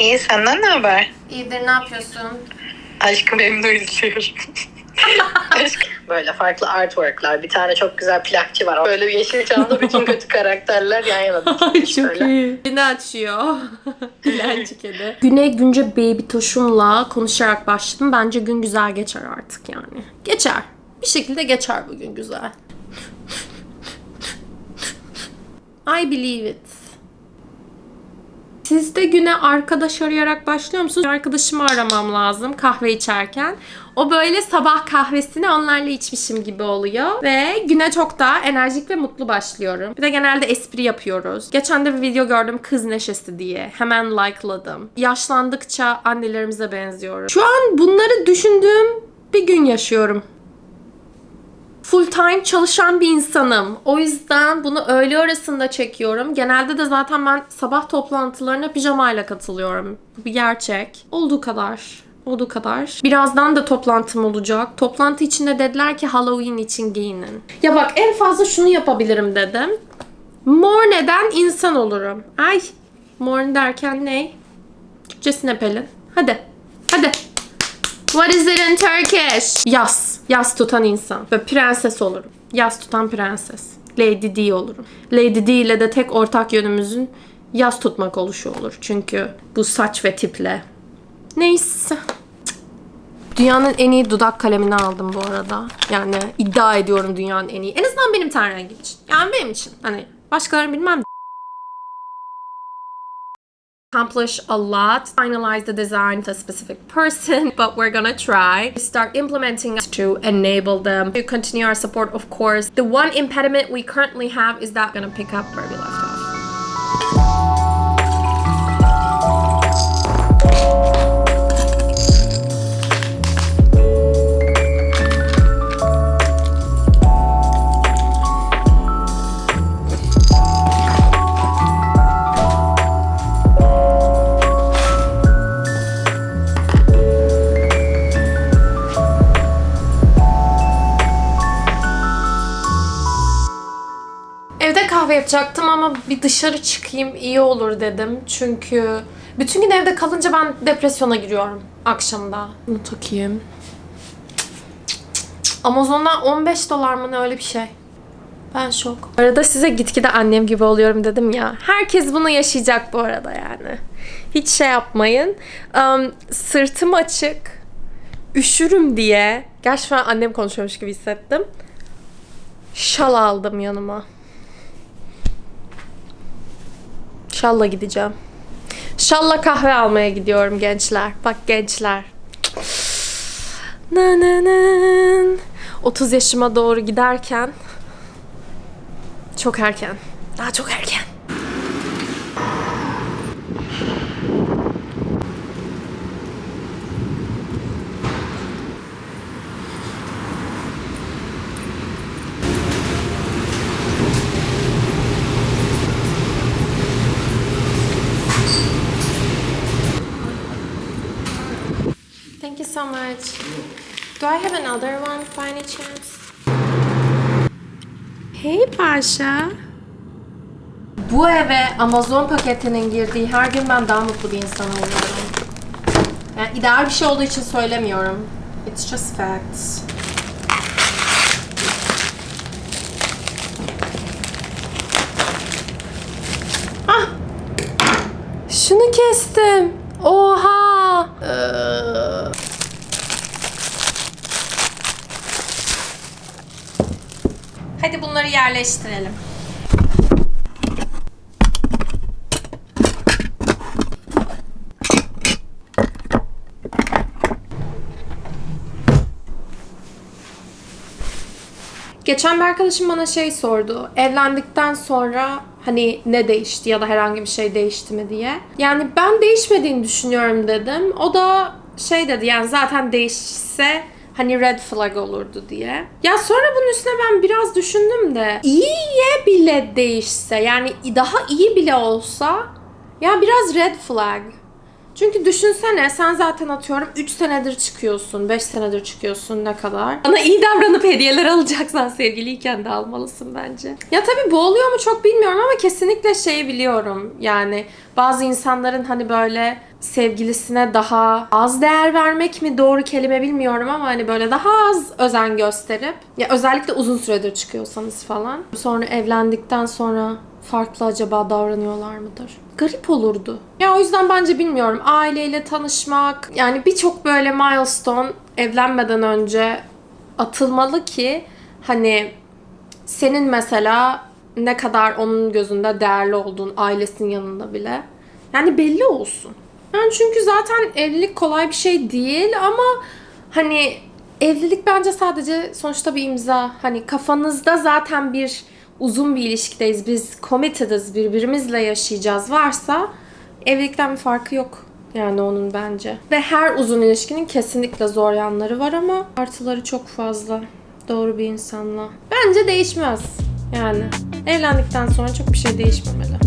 İyi senden ne haber? İyidir ne yapıyorsun? Aşkım memnun üzülüyorum. Aşkım. Böyle farklı artworklar. Bir tane çok güzel plakçı var. Böyle bir Yeşilçam'da bütün kötü karakterler yan yana dikilmiş böyle. iyi. Yine açıyor. Dilenci kedi. Güne günce baby toşumla konuşarak başladım. Bence gün güzel geçer artık yani. Geçer. Bir şekilde geçer bugün güzel. I believe it. Siz de güne arkadaş arayarak başlıyor musunuz? Arkadaşımı aramam lazım kahve içerken. O böyle sabah kahvesini onlarla içmişim gibi oluyor. Ve güne çok daha enerjik ve mutlu başlıyorum. Bir de genelde espri yapıyoruz. Geçen de bir video gördüm kız neşesi diye. Hemen likeladım. Yaşlandıkça annelerimize benziyorum. Şu an bunları düşündüğüm bir gün yaşıyorum full time çalışan bir insanım. O yüzden bunu öğle arasında çekiyorum. Genelde de zaten ben sabah toplantılarına pijamayla katılıyorum. Bu bir gerçek. Olduğu kadar. Olduğu kadar. Birazdan da toplantım olacak. Toplantı içinde dediler ki Halloween için giyinin. Ya bak en fazla şunu yapabilirim dedim. Morne'den insan olurum. Ay. Morne derken ne? Türkçesine Pelin. Hadi. Hadi. What is it in Turkish? Yas. Yas tutan insan. Ve prenses olurum. Yas tutan prenses. Lady D olurum. Lady D ile de tek ortak yönümüzün yas tutmak oluşu olur. Çünkü bu saç ve tiple. Neyse. Dünyanın en iyi dudak kalemini aldım bu arada. Yani iddia ediyorum dünyanın en iyi. En azından benim ten rengim için. Yani benim için. Hani başkaları bilmem accomplish a lot, finalize the design to a specific person, but we're gonna try. to start implementing to enable them to continue our support, of course. The one impediment we currently have is that gonna pick up where we left off. Kahve yapacaktım ama bir dışarı çıkayım iyi olur dedim. Çünkü bütün gün evde kalınca ben depresyona giriyorum akşamda. Bunu takayım. Amazon'dan 15 dolar mı ne öyle bir şey. Ben şok. Arada size gitgide annem gibi oluyorum dedim ya. Herkes bunu yaşayacak bu arada yani. Hiç şey yapmayın. Um, sırtım açık. Üşürüm diye. Gerçi an annem konuşuyormuş gibi hissettim. Şal aldım yanıma. Şalla gideceğim. Şalla kahve almaya gidiyorum gençler. Bak gençler. Nananın. 30 yaşıma doğru giderken çok erken. Daha çok erken. So much. Do I have another one by any chance? Hey Paşa. Bu eve Amazon paketinin girdiği her gün ben daha mutlu bir insan oluyorum. Yani ideal bir şey olduğu için söylemiyorum. It's just facts. Bunları yerleştirelim. Geçen bir arkadaşım bana şey sordu. Evlendikten sonra hani ne değişti ya da herhangi bir şey değişti mi diye. Yani ben değişmediğini düşünüyorum dedim. O da şey dedi yani zaten değişse hani red flag olurdu diye. Ya sonra bunun üstüne ben biraz düşündüm de iyiye bile değişse yani daha iyi bile olsa ya biraz red flag. Çünkü düşünsene sen zaten atıyorum 3 senedir çıkıyorsun, 5 senedir çıkıyorsun ne kadar. Bana iyi davranıp hediyeler alacaksan sevgiliyken de almalısın bence. Ya tabii bu oluyor mu çok bilmiyorum ama kesinlikle şeyi biliyorum. Yani bazı insanların hani böyle sevgilisine daha az değer vermek mi doğru kelime bilmiyorum ama hani böyle daha az özen gösterip ya özellikle uzun süredir çıkıyorsanız falan sonra evlendikten sonra farklı acaba davranıyorlar mıdır? Garip olurdu. Ya o yüzden bence bilmiyorum. Aileyle tanışmak yani birçok böyle milestone evlenmeden önce atılmalı ki hani senin mesela ne kadar onun gözünde değerli olduğun ailesinin yanında bile yani belli olsun. Yani çünkü zaten evlilik kolay bir şey değil ama hani evlilik bence sadece sonuçta bir imza. Hani kafanızda zaten bir uzun bir ilişkideyiz. Biz committed'ız birbirimizle yaşayacağız varsa evlilikten bir farkı yok. Yani onun bence. Ve her uzun ilişkinin kesinlikle zor yanları var ama artıları çok fazla. Doğru bir insanla. Bence değişmez. Yani evlendikten sonra çok bir şey değişmemeli.